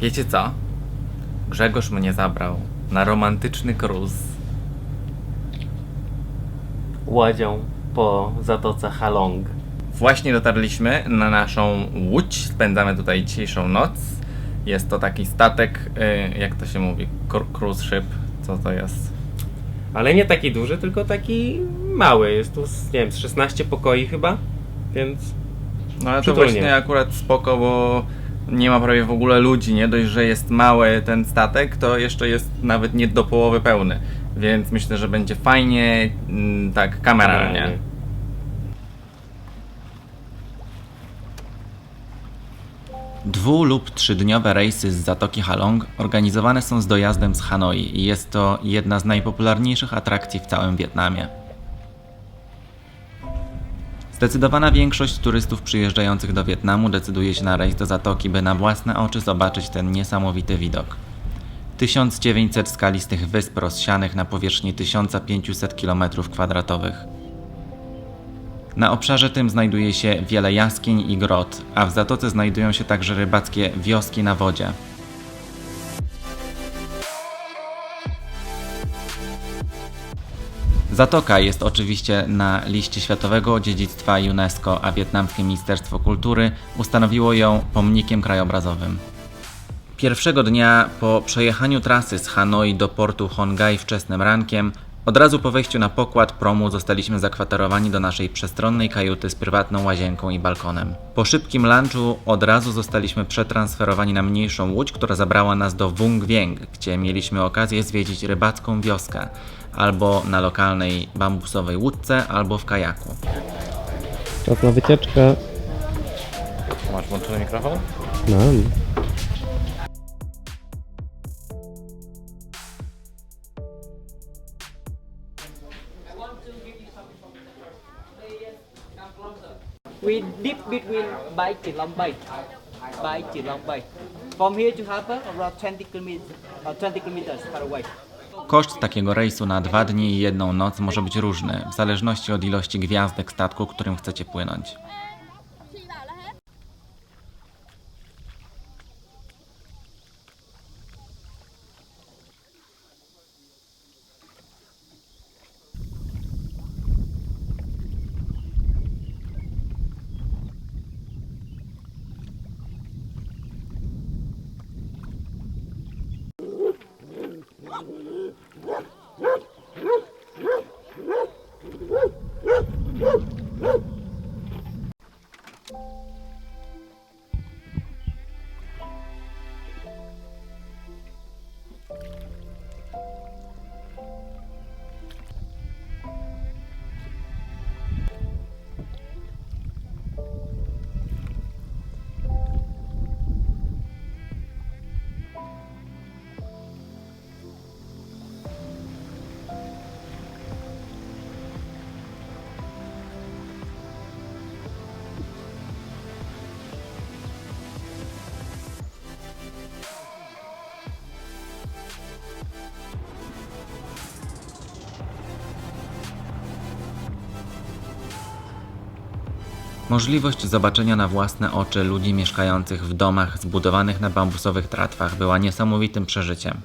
Wiecie co? Grzegorz mnie zabrał na romantyczny kruz. łazią po zatoce Halong. Właśnie dotarliśmy na naszą łódź. Spędzamy tutaj dzisiejszą noc. Jest to taki statek, y, jak to się mówi, Kr- cruise ship. Co to jest? Ale nie taki duży, tylko taki mały. Jest tu, z, nie wiem, z 16 pokoi chyba, więc No ale to Przytulnie. właśnie akurat spoko, bo nie ma prawie w ogóle ludzi, nie dość, że jest mały ten statek, to jeszcze jest nawet nie do połowy pełny. Więc myślę, że będzie fajnie, mm, tak kameralnie. Dwu- lub trzydniowe rejsy z Zatoki Halong organizowane są z dojazdem z Hanoi i jest to jedna z najpopularniejszych atrakcji w całym Wietnamie. Zdecydowana większość turystów przyjeżdżających do Wietnamu decyduje się na rejs do Zatoki, by na własne oczy zobaczyć ten niesamowity widok. 1900 skalistych wysp rozsianych na powierzchni 1500 km2. Na obszarze tym znajduje się wiele jaskiń i grot, a w zatoce znajdują się także rybackie wioski na wodzie. Zatoka jest oczywiście na liście Światowego Dziedzictwa UNESCO, a wietnamskie Ministerstwo Kultury ustanowiło ją pomnikiem krajobrazowym. Pierwszego dnia po przejechaniu trasy z Hanoi do portu Hongai wczesnym rankiem, od razu po wejściu na pokład promu zostaliśmy zakwaterowani do naszej przestronnej kajuty z prywatną łazienką i balkonem. Po szybkim lunchu od razu zostaliśmy przetransferowani na mniejszą łódź, która zabrała nas do Vung Vieng, gdzie mieliśmy okazję zwiedzić rybacką wioskę, albo na lokalnej bambusowej łódce, albo w kajaku. Czas na wycieczkę. Masz włączony mikrofon? Mam. We dip between Bai Long Bay, Bai Long Bay. From here to harbor, around 20 kilometers, uh, 20 kilometers far away. Koszt takiego rejsu na dwa dni i jedną noc może być różny, w zależności od ilości gwiazdek statku, którym chcecie płynąć. Możliwość zobaczenia na własne oczy ludzi mieszkających w domach zbudowanych na bambusowych tratwach była niesamowitym przeżyciem.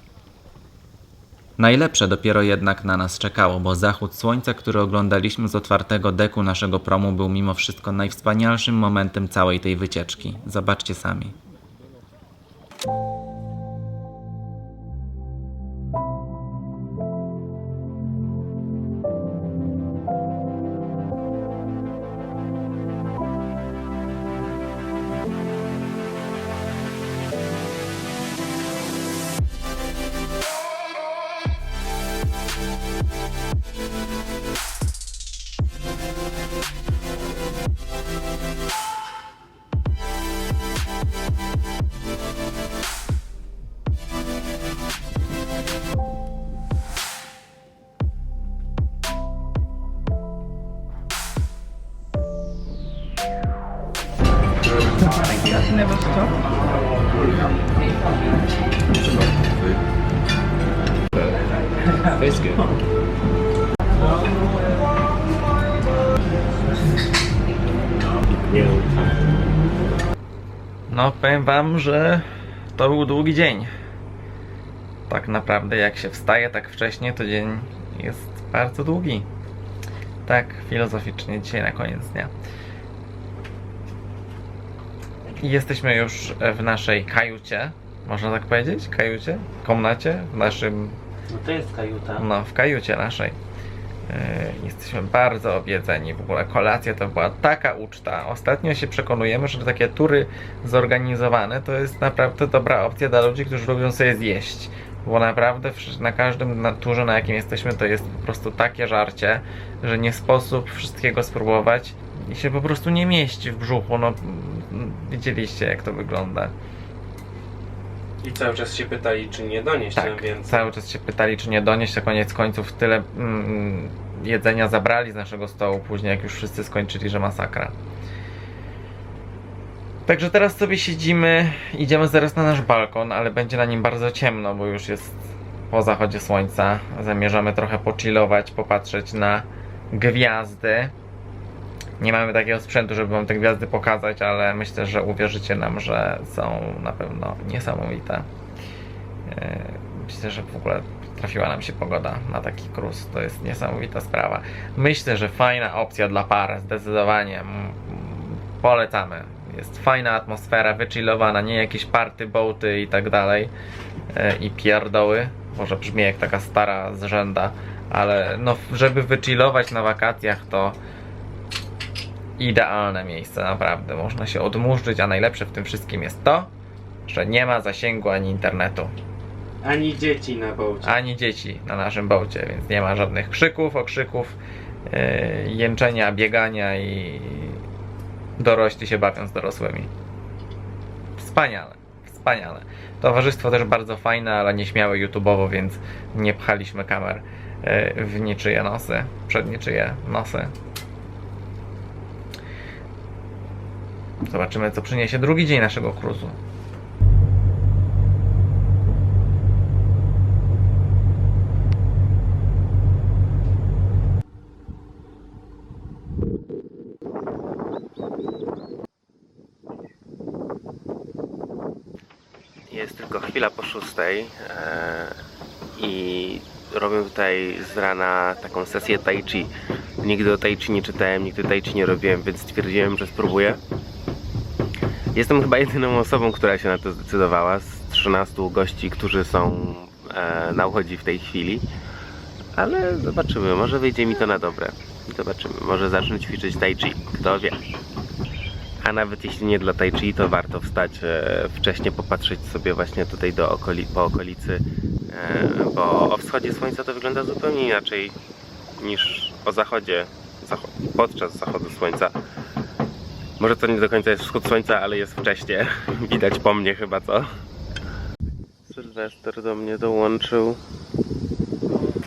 Najlepsze dopiero jednak na nas czekało, bo zachód słońca, który oglądaliśmy z otwartego deku naszego promu, był mimo wszystko najwspanialszym momentem całej tej wycieczki. Zobaczcie sami. Tastes good. No, powiem wam, że to był długi dzień. Tak naprawdę, jak się wstaje tak wcześnie, to dzień jest bardzo długi. Tak filozoficznie dzisiaj na koniec dnia. Jesteśmy już w naszej kajucie, można tak powiedzieć? Kajucie? Komnacie? W naszym no to jest kajuta. no, w kajucie naszej. Yy, Jesteśmy bardzo obiedzeni. W ogóle kolacja to była taka uczta. Ostatnio się przekonujemy, że takie tury zorganizowane to jest naprawdę dobra opcja dla ludzi, którzy lubią sobie zjeść. Bo naprawdę na każdym turze, na jakim jesteśmy, to jest po prostu takie żarcie, że nie sposób wszystkiego spróbować i się po prostu nie mieści w brzuchu. No, widzieliście jak to wygląda. I cały czas się pytali, czy nie donieść nam Tak, więcej. cały czas się pytali, czy nie donieść, a koniec końców tyle mm, jedzenia zabrali z naszego stołu później, jak już wszyscy skończyli, że masakra. Także teraz sobie siedzimy, idziemy zaraz na nasz balkon, ale będzie na nim bardzo ciemno, bo już jest po zachodzie słońca. Zamierzamy trochę pochillować, popatrzeć na gwiazdy. Nie mamy takiego sprzętu, żeby wam te gwiazdy pokazać, ale myślę, że uwierzycie nam, że są na pewno niesamowite. E, Myślę, że w ogóle trafiła nam się pogoda na taki krus. To jest niesamowita sprawa. Myślę, że fajna opcja dla par, zdecydowanie. Polecamy. Jest fajna atmosfera, wychillowana, nie jakieś party, boaty i tak dalej. E, I pierdoły. Może brzmi jak taka stara zrzęda, ale no, żeby wychillować na wakacjach, to idealne miejsce, naprawdę. Można się odmurzyć, a najlepsze w tym wszystkim jest to, że nie ma zasięgu ani internetu Ani dzieci na bołcie. ani dzieci na naszym bocie, więc nie ma żadnych krzyków, okrzyków, yy, jęczenia, biegania i dorośli się bawią z dorosłymi. Wspaniale, wspaniale. Towarzystwo też bardzo fajne, ale nieśmiałe YouTube'owo, więc nie pchaliśmy kamer yy, w niczyje nosy, przed niczyje nosy. Zobaczymy, co przyniesie drugi dzień naszego cruise'u. Jest tylko chwila po szóstej e, i robię tutaj z rana taką sesję tai chi. Nigdy o tai chi nie czytałem, nigdy tai chi nie robiłem, więc stwierdziłem, że spróbuję. Jestem chyba jedyną osobą, która się na to zdecydowała z 13 gości, którzy są e, na uchodzi w tej chwili. Ale zobaczymy, może wyjdzie mi to na dobre. Zobaczymy, może zacznę ćwiczyć tai chi, kto wie. A nawet jeśli nie dla Tai Chi, to warto wstać e, wcześniej, popatrzeć sobie właśnie tutaj do okoli, po okolicy, e, bo o wschodzie słońca to wygląda zupełnie inaczej niż o zachodzie, zacho podczas zachodu słońca. Może to nie do końca jest wschód słońca, ale jest wcześnie. Widać po mnie chyba, co? Sylwester do mnie dołączył.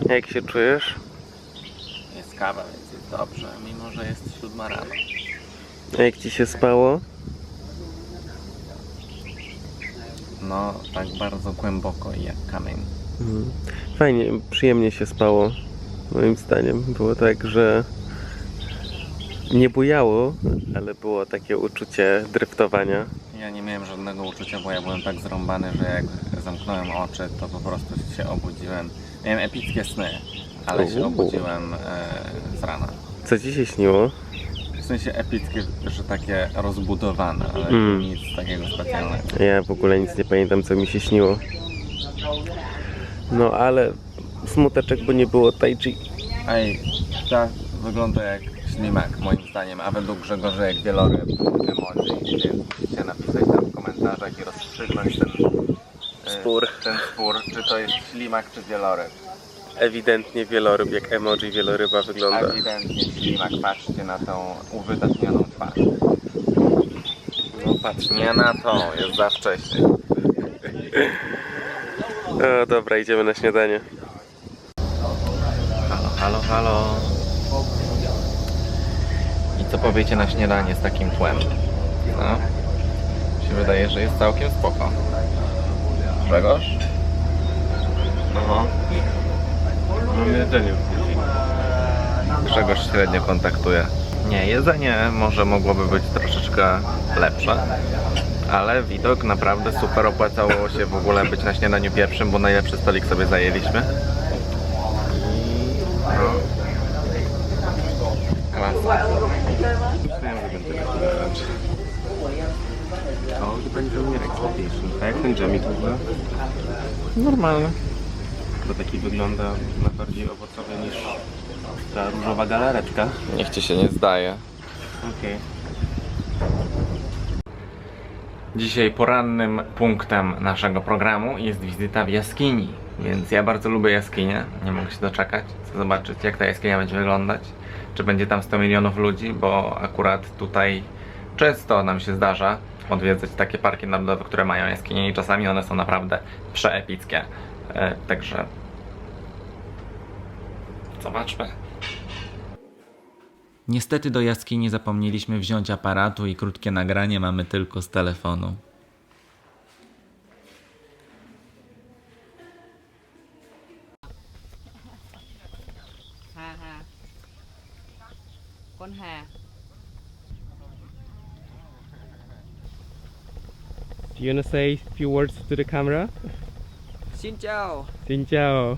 Jak się czujesz? Jest kawa, więc jest dobrze, mimo że jest siódma rano. A jak ci się spało? No, tak bardzo głęboko i jak kamień. Mhm. Fajnie, przyjemnie się spało, moim zdaniem. Było tak, że nie bujało, ale było takie uczucie driftowania. Ja nie miałem żadnego uczucia, bo ja byłem tak zrąbany, że jak zamknąłem oczy, to po prostu się obudziłem. Miałem epickie sny, ale się Uuu. obudziłem e, z rana. Co ci się śniło? W sensie epickie, że takie rozbudowane, ale Mm. nic takiego specjalnego. Ja w ogóle nic nie pamiętam, co mi się śniło. No ale smuteczek, bo nie było tai chi. Ej, tak wygląda jak ślimak moim zdaniem, a według Grzegorza jak wieloryb emoji, więc musicie napisać tam w komentarzach i rozstrzygnąć ten e, Spór. ten spór, czy to jest ślimak czy wieloryb. Ewidentnie wieloryb, jak emoji wieloryba wygląda. Ewidentnie ślimak, patrzcie na tą uwydatnioną twarz. No patrz, Nie na to, jest za wcześnie. O, dobra, idziemy na śniadanie. Halo, halo, halo. Co powiecie na śniadanie z takim tłem? No? się wydaje, że jest całkiem spoko. Grzegorz? Aha. Mam jedzenie. Grzegorz średnio kontaktuje. Nie, jedzenie może mogłoby być troszeczkę lepsze, ale widok naprawdę super. Opłacało się w ogóle być na śniadaniu pierwszym, bo najlepszy stolik sobie zajęliśmy. A jak ten jamik w ogóle? Normalne. Bo taki wygląda na bardziej owocowy niż ta różowa galareczka. Niech ci się nie zdaje. Okej. Dzisiaj porannym punktem naszego programu jest wizyta w jaskini, więc ja bardzo lubię jaskinie. Nie mogę się doczekać, chcę zobaczyć jak ta jaskinia będzie wyglądać. Czy będzie tam 100 milionów ludzi, bo akurat tutaj często nam się zdarza odwiedzać takie parki narodowe, które mają jaskinie i czasami one są naprawdę przeepickie. E, także zobaczmy. Niestety do jaskini zapomnieliśmy wziąć aparatu i krótkie nagranie mamy tylko z telefonu. You wanna say a few words to the camera? Xin chào. Xin chào.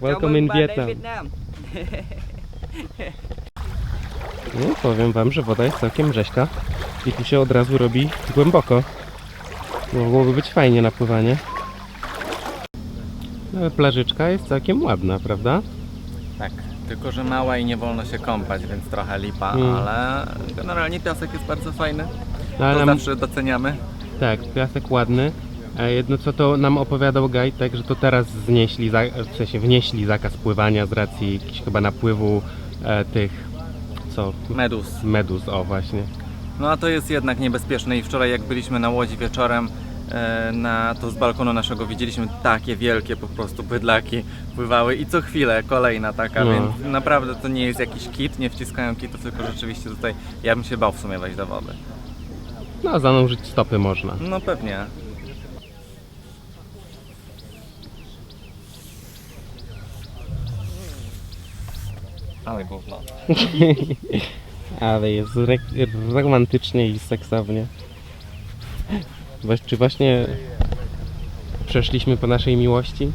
Welcome in Vietnam. No, powiem wam, że woda jest całkiem rzeźka i tu się od razu robi głęboko. Mogłoby być fajnie na pływanie. No, Ale plażyczka jest całkiem ładna, prawda? Tak, tylko że mała i nie wolno się kąpać, więc trochę lipa, Mm. ale generalnie piasek jest bardzo fajny. No, To ale nam, zawsze doceniamy. Tak, piasek ładny. A jedno co to nam opowiadał guide, tak, że to teraz znieśli, w sensie wnieśli zakaz pływania z racji chyba napływu e, tych, co, Medus. meduz, o właśnie. No a to jest jednak niebezpieczne i wczoraj jak byliśmy na łodzi wieczorem, e, na, to z balkonu naszego widzieliśmy takie wielkie po prostu bydlaki pływały i co chwilę kolejna taka, No. więc naprawdę to nie jest jakiś kit, nie wciskają kitu, tylko rzeczywiście tutaj ja bym się bał w sumie wejść do wody. No, zanurzyć stopy można. No pewnie. Ale gówno. Ale jest re- romantycznie i seksownie. Waś- Czy właśnie przeszliśmy po naszej miłości?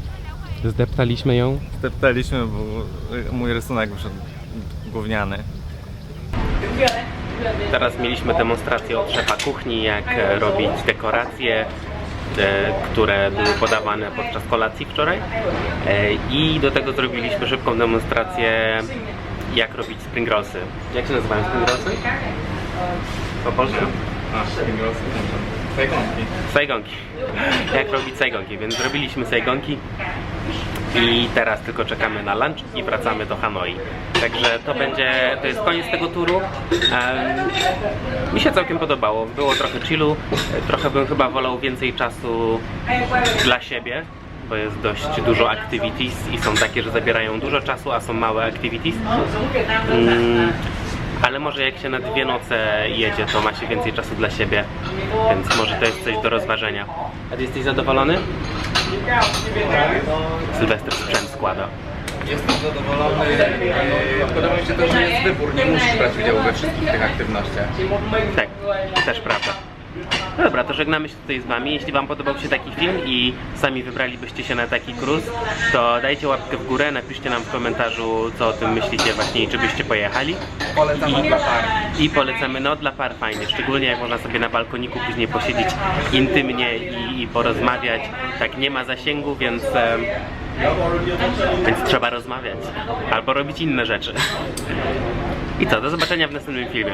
Zdeptaliśmy ją? Zdeptaliśmy, bo mój rysunek wyszedł gówniany. Teraz mieliśmy demonstrację od szefa kuchni, jak e, robić dekoracje, e, które były podawane podczas kolacji wczoraj. E, I do tego zrobiliśmy szybką demonstrację, jak robić spring rollsy. Jak się nazywają spring rollsy? Po polsku? Szpingrosy, Sajgonki. Sajgonki. Jak robić sajgonki, więc zrobiliśmy sajgonki i teraz tylko czekamy na lunch i wracamy do Hanoi. Także to będzie, to jest koniec tego turu. Em, mi się całkiem podobało, było trochę chillu, trochę bym chyba wolał więcej czasu dla siebie, bo jest dość dużo activities i są takie, że zabierają dużo czasu, a są małe activities. Mm, ale może jak się na dwie noce jedzie, to ma się więcej czasu dla siebie, więc może to jest coś do rozważenia. A ty jesteś zadowolony? Sylwester sprzęt składa. Jestem zadowolony. Podoba mi się to, że jest wybór, nie musisz brać udziału we wszystkich tych aktywnościach. Tak, też prawda. No dobra, to żegnamy się tutaj z Wami. Jeśli Wam podobał się taki film i sami wybralibyście się na taki cruise, to dajcie łapkę w górę, napiszcie nam w komentarzu, co o tym myślicie właśnie i czy byście pojechali. Polecamy dla par. I polecamy, no dla par fajnie, szczególnie jak można sobie na balkoniku później posiedzieć intymnie i, i porozmawiać. Tak nie ma zasięgu, więc, em, więc trzeba rozmawiać albo robić inne rzeczy. I co, do zobaczenia w następnym filmie.